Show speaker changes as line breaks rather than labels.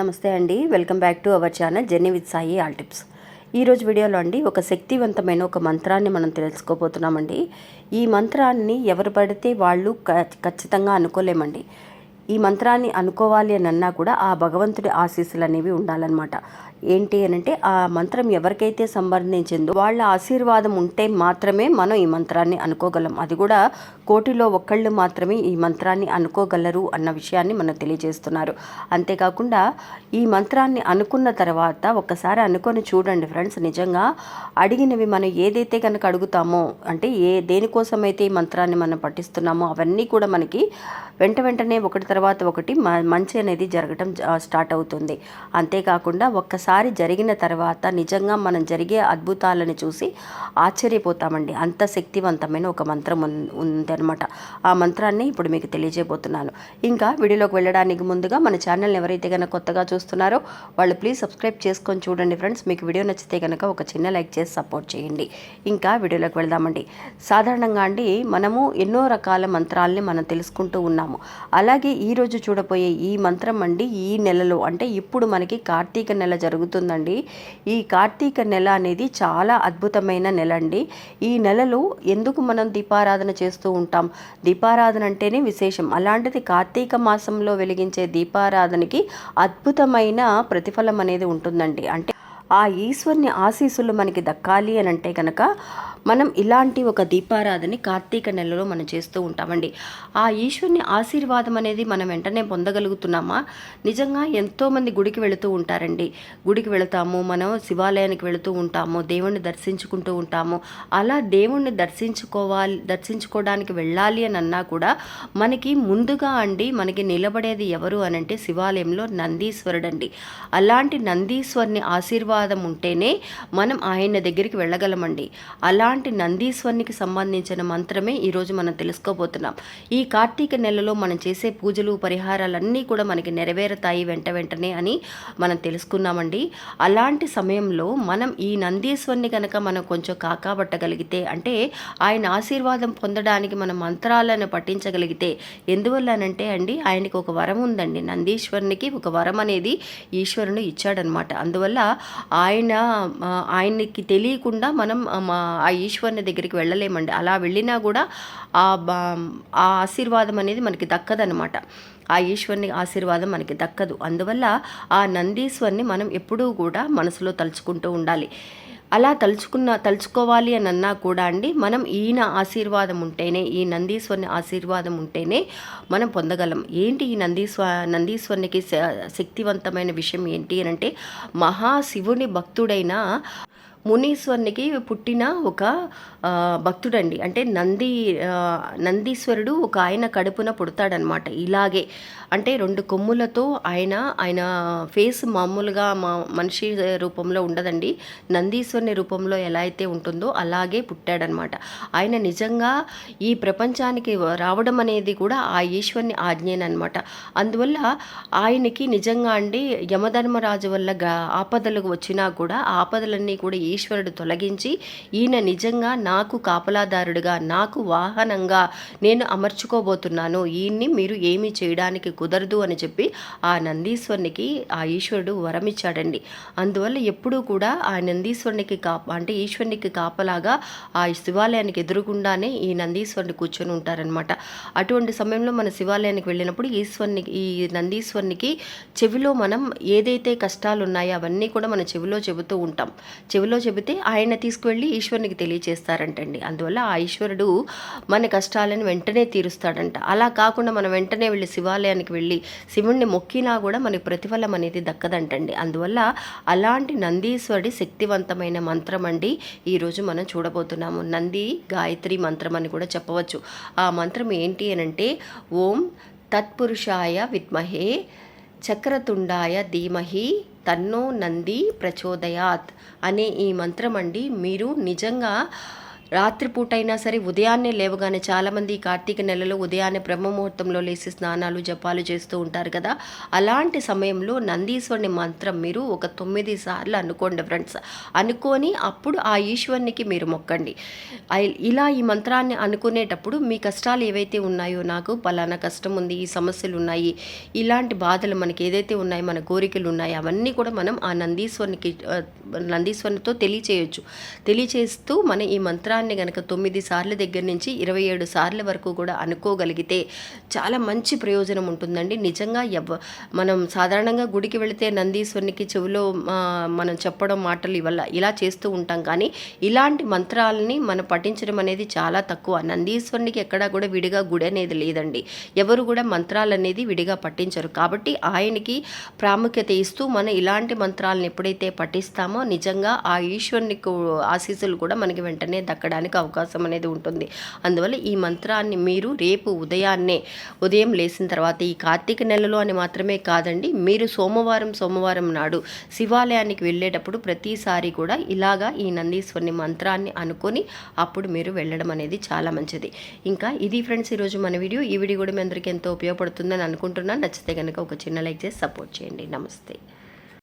నమస్తే అండి. Welcome back to our channel journey with Sai all tips. ఈరోజు వీడియోలో అండి ఒక శక్తివంతమైన ఒక మంత్రాన్ని మనం తెలుసుకోబోతున్నామండి. ఈ మంత్రాన్ని ఎవరు పడితే వాళ్ళు ఖచ్చితంగా అనుకోలేమండి. ఈ మంత్రాన్ని అనుకోవాలి అని అన్నా కూడా ఆ భగవంతుడి ఆశీస్సులు అనేవి ఉండాలన్నమాట. ఏంటి అని అంటే ఆ మంత్రం ఎవరికైతే సంబంధించిందో వాళ్ళ ఆశీర్వాదం ఉంటే మాత్రమే మనం ఈ మంత్రాన్ని అనుకోగలం. అది కూడా కోటిలో ఒక్కళ్ళు మాత్రమే ఈ మంత్రాన్ని అనుకోగలరు అన్న విషయాన్ని మనకు తెలియజేస్తున్నారు. అంతేకాకుండా ఈ మంత్రాన్ని అనుకున్న తర్వాత ఒక్కసారి అనుకొని చూడండి ఫ్రెండ్స్ నిజంగా అడిగినవి మనం ఏదైతే కనుక అడుగుతామో అంటే ఏ దేనికోసమైతే ఈ మంత్రాన్ని మనం పఠిస్తున్నామో అవన్నీ కూడా మనకి వెంట వెంటనే ఒకటి తర్వాత ఒకటి మ- మంచి అనేది జరగటం స్టార్ట్ అవుతుంది. అంతేకాకుండా ఒక్కసారి జరిగిన తర్వాత నిజంగా మనం జరిగే అద్భుతాలను చూసి ఆశ్చర్యపోతామండి. అంత శక్తివంతమైన ఒక మంత్రం ఉంది ఉందన్నమాట. ఆ మంత్రాన్ని ఇప్పుడు మీకు తెలియజేయబోతున్నాను. ఇంకా వీడియోలోకి వెళ్ళడానికి ముందుగా మన ఛానల్ని ఎవరైతే కనుక కొత్తగా చూస్తున్నారో వాళ్ళు ప్లీజ్ సబ్స్క్రైబ్ చేసుకొని చూడండి ఫ్రెండ్స్. మీకు వీడియో నచ్చితే కనుక ఒక చిన్న లైక్ చేసి సపోర్ట్ చేయండి. ఇంకా వీడియోలోకి వెళ్దామండి. సాధారణంగా అండి మనము ఎన్నో రకాల మంత్రాలని మనం తెలుసుకుంటూ ఉన్నాము. అలాగే ఈరోజు చూడబోయే ఈ మంత్రం అండి ఈ నెలలో అంటే ఇప్పుడు మనకి కార్తీక నెల జరుగుతుంది జరుగుతుందండి. ఈ కార్తీక నెల అనేది చాలా అద్భుతమైన నెల అండి ఈ నెలలో ఎందుకు మనం దీపారాధన చేస్తూ ఉంటాం? దీపారాధన అంటేనే విశేషం. అలాంటిది కార్తీక మాసంలో వెలిగించే దీపారాధనకి అద్భుతమైన ప్రతిఫలం అనేది ఉంటుందండి. అంటే ఆ ఈశ్వరుని ఆశీస్సులు మనకి దక్కాలి అని అంటే కనుక మనం ఇలాంటి ఒక దీపారాధని కార్తీక నెలలో మనం చేస్తూ ఉంటామండి. ఆ ఈశ్వరుని ఆశీర్వాదం అనేది మనం వెంటనే పొందగలుగుతున్నామా? నిజంగా ఎంతోమంది గుడికి వెళుతూ ఉంటారండి. గుడికి వెళతాము మనం శివాలయానికి వెళుతూ ఉంటాము దేవుణ్ణి దర్శించుకుంటూ ఉంటాము. అలా దేవుణ్ణి దర్శించుకోవాలి దర్శించుకోవడానికి వెళ్ళాలి అని అన్నా కూడా మనకి ముందుగా అండి మనకి నిలబడేది ఎవరు అని అంటే శివాలయంలో నందీశ్వరుడు అండి అలాంటి నందీశ్వరుని ఆశీర్వాదం ఉంటేనే మనం ఆయన దగ్గరికి వెళ్ళగలమండి. అలాంటి నందీశ్వరునికి సంబంధించిన మంత్రమే ఈరోజు మనం తెలుసుకోబోతున్నాం. ఈ కార్తీక నెలలో మనం చేసే పూజలు పరిహారాలన్నీ కూడా మనకి నెరవేరుతాయి వెంట వెంటనే అని మనం తెలుసుకున్నామండి. అలాంటి సమయంలో మనం ఈ నందీశ్వరుని కనుక మనం కొంచెం కాకాబట్టగలిగితే అంటే ఆయన ఆశీర్వాదం పొందడానికి మన మంత్రాలను పఠించగలిగితే ఎందువల్లనంటే అండి ఆయనకి ఒక వరం ఉందండి. నందీశ్వరునికి ఒక వరం అనేది ఈశ్వరుని ఇచ్చాడనమాట. అందువల్ల ఆయన ఆయనకి తెలియకుండా మనం ఆ, మా ఆ ఈశ్వరుని దగ్గరికి వెళ్ళలేమండి. అలా వెళ్ళినా కూడా ఆ ఆ ఆశీర్వాదం అనేది మనకి దక్కదనమాట ఆ ఈశ్వరుని ఆశీర్వాదం మనకి దక్కదు. అందువల్ల ఆ నందీశ్వరుని మనం ఎప్పుడూ కూడా మనసులో తలుచుకుంటూ ఉండాలి. అలా తలుచుకున్న తలుచుకోవాలి అని అన్నా కూడా అండి మనం ఈయన ఆశీర్వాదం ఉంటేనే ఈ నందీశ్వరుని ఆశీర్వాదం ఉంటేనే మనం పొందగలం. ఏంటి ఈ నందీశ్వ నందీశ్వరునికి శ- శక్తివంతమైన విషయం ఏంటి అని అంటే మహాశివుని భక్తుడైన మునీశ్వరునికి పుట్టిన ఒక భక్తుడండి. అంటే నంది నందీశ్వరుడు ఒక ఆయన కడుపున పుడతాడనమాట ఇలాగే. అంటే రెండు కొమ్ములతో ఆయన ఆయన ఫేస్ మామూలుగా మా మనిషి రూపంలో ఉండదండి. నందీశ్వరుని రూపంలో ఎలా అయితే ఉంటుందో అలాగే పుట్టాడనమాట. ఆయన నిజంగా ఈ ప్రపంచానికి రావడం అనేది కూడా ఆ ఈశ్వరుని ఆజ్ఞేనమాట అందువల్ల ఆయనకి నిజంగా అండి యమధర్మరాజు వల్ల గ ఆపదలు వచ్చినా కూడా ఆపదలన్నీ కూడా ఈశ్వరుడు తొలగించి ఈయన నిజంగా నాకు కాపలాదారుడిగా నాకు వాహనంగా నేను అమర్చుకోబోతున్నాను. ఈయన్ని మీరు ఏమీ చేయడానికి కుదరదు అని చెప్పి ఆ నందీశ్వరునికి ఆ ఈశ్వరుడు వరం ఇచ్చాడండి అందువల్ల ఎప్పుడూ కూడా ఆ నందీశ్వరునికి కాప అంటే ఈశ్వరునికి కాపలాగా ఆ శివాలయానికి ఎదురుగుండానే ఈ నందీశ్వరుని కూర్చొని ఉంటారనమాట అటువంటి సమయంలో మన శివాలయానికి వెళ్ళినప్పుడు ఈశ్వరునికి ఈ నందీశ్వరునికి చెవిలో మనం ఏదైతే కష్టాలు ఉన్నాయో అవన్నీ కూడా మన చెవిలో చెబుతూ ఉంటాం. చెవిలో చెబితే ఆయన తీసుకువెళ్ళి ఈశ్వరునికి తెలియచేస్తారంటండి. అందువల్ల ఆ ఈశ్వరుడు మన కష్టాలను వెంటనే తీరుస్తాడంట. అలా కాకుండా మనం వెంటనే వెళ్ళి శివాలయానికి వెళ్ళి శివుణ్ణి మొక్కినా కూడా మనకి ప్రతిఫలం అనేది దక్కదంటండి. అందువల్ల అలాంటి నందీశ్వరుడి శక్తివంతమైన మంత్రం అండి ఈరోజు మనం చూడబోతున్నాము. నంది గాయత్రి మంత్రం అని కూడా చెప్పవచ్చు. ఆ మంత్రం ఏంటి అని అంటే ఓం తత్పురుషాయ విద్మహే చక్రతుండాయ ధీమహి తన్నో నంది ప్రచోదయాత్ అనే ఈ మంత్రం అండి మీరు నిజంగా రాత్రిపూట అయినా సరే ఉదయాన్నే లేవగానే చాలామంది కార్తీక నెలలో ఉదయాన్నే బ్రహ్మముహూర్తంలో లేచి స్నానాలు జపాలు చేస్తూ ఉంటారు కదా. అలాంటి సమయంలో నందీశ్వరుని మంత్రం మీరు ఒక తొమ్మిది సార్లు అనుకోండి ఫ్రెండ్స్. అనుకొని అప్పుడు ఆ ఈశ్వరునికి మీరు మొక్కండి. ఐ- ఇలా ఈ మంత్రాన్ని అనుకునేటప్పుడు మీ కష్టాలు ఏవైతే ఉన్నాయో నాకు పలానా కష్టం ఉంది ఈ సమస్యలు ఉన్నాయి ఇలాంటి బాధలు మనకి ఏదైతే ఉన్నాయో మన కోరికలు ఉన్నాయో అవన్నీ కూడా మనం ఆ నందీశ్వరునికి నందీశ్వరునితో తెలియచేయచ్చు. తెలియచేస్తూ మన ఈ మంత్రాన్ని గనక తొమ్మిది సార్ల దగ్గర నుంచి ఇరవై ఏడు సార్ల వరకు కూడా అనుకోగలిగితే చాలా మంచి ప్రయోజనం ఉంటుందండి. నిజంగా ఎవ మనం సాధారణంగా గుడికి వెళితే నందీశ్వరునికి చెవిలో మనం చెప్పడం మాటలు ఇవల్ల ఇలా చేస్తూ ఉంటాం. కానీ ఇలాంటి మంత్రాలని మనం పఠించడం అనేది చాలా తక్కువ. నందీశ్వరునికి ఎక్కడా కూడా విడిగా గుడి అనేది లేదండి. ఎవరు కూడా మంత్రాలు అనేది విడిగా పట్టించరు కాబట్టి ఆయనకి ప్రాముఖ్యత ఇస్తూ మనం ఇలాంటి మంత్రాలను ఎప్పుడైతే పఠిస్తామో నిజంగా ఆ ఈశ్వరునికి ఆశీస్సులు కూడా మనకి వెంటనే దక్క దక్కడానికి అవకాశం అనేది ఉంటుంది. అందువల్ల ఈ మంత్రాన్ని మీరు రేపు ఉదయాన్నే ఉదయం లేచిన తర్వాత ఈ కార్తీక నెలలో అని మాత్రమే కాదండి మీరు సోమవారం సోమవారం నాడు శివాలయానికి వెళ్ళేటప్పుడు ప్రతిసారి కూడా ఇలాగా ఈ నందీశ్వరుని మంత్రాన్ని అనుకొని అప్పుడు మీరు వెళ్ళడం అనేది చాలా మంచిది. ఇంకా ఇది ఫ్రెండ్స్ ఈరోజు మన వీడియో. ఈ వీడియో కూడా మీ అందరికీ ఎంతో ఉపయోగపడుతుందని అనుకుంటున్నాను. నచ్చితే కనుక ఒక చిన్న లైక్ చేసి సపోర్ట్ చేయండి. నమస్తే.